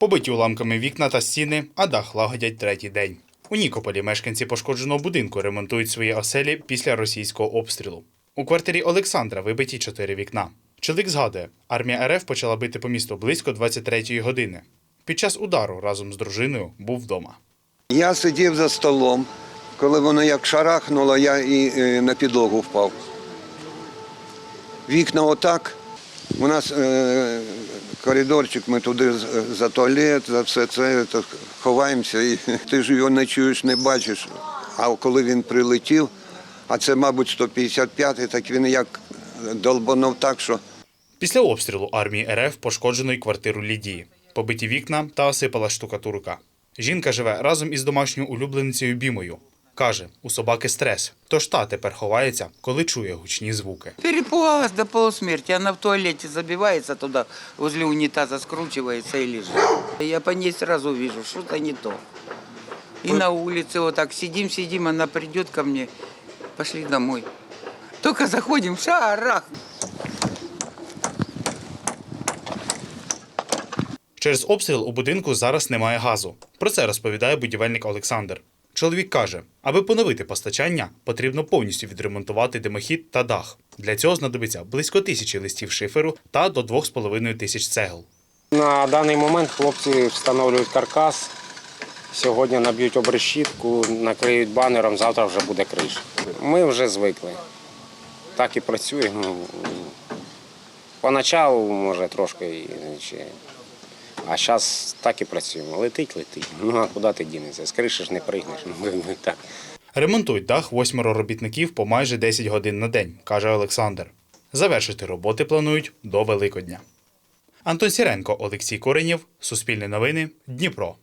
Побиті уламками вікна та стіни, а дах лагодять третій день. У Нікополі мешканці пошкодженого будинку ремонтують свої оселі після російського обстрілу. У квартирі Олександра вибиті чотири вікна. Чоловік згадує, армія РФ почала бити по місту близько 23-ї години. Під час удару разом з дружиною був вдома. Я сидів за столом. Коли воно як шарахнуло, я і е, на підлогу впав. Вікна отак. У нас е, коридорчик, ми туди за туалет, за все це то ховаємося. І ти ж його не чуєш, не бачиш. А коли він прилетів, а це, мабуть, 155-й, так він як долбанув так, що Після обстрілу армії РФ пошкоджено й квартиру Лідії, побиті вікна та осипала штукатурка. Жінка живе разом із домашньою улюбленицею Бімою. Каже, у собаки стрес, тож та тепер ховається, коли чує гучні звуки. Перепугалась до полусмерти. Она в туалете забивается туда, возле унитаза скручивается и лежит. Я по ней сразу вижу, что-то не то. И на улице вот так сидим-сидим, она придет ко мне, пошли домой. Только заходим, шарах. Через обстріл у будинку зараз немає газу. Про це розповідає будівельник Олександр. Чоловік каже, аби поновити постачання, потрібно повністю відремонтувати димохід та дах. Для цього знадобиться близько тисячі листів шиферу та до 2,5 тисяч цегел. На даний момент хлопці встановлюють каркас. Сьогодні наб'ють обрешітку, накриють банером, завтра вже буде криша. Ми вже звикли. Так і працюємо. Поначалу, може, трошки, а зараз так і працюємо. Летить, летить. Ну а куди ти дінешся? З ж не пригнеш. Ну, так. Ремонтують дах восьмеро робітників по майже 10 годин на день, каже Олександр. Завершити роботи планують до Великодня. Антон Сіренко, Олексій Коренєв, Суспільне новини, Дніпро.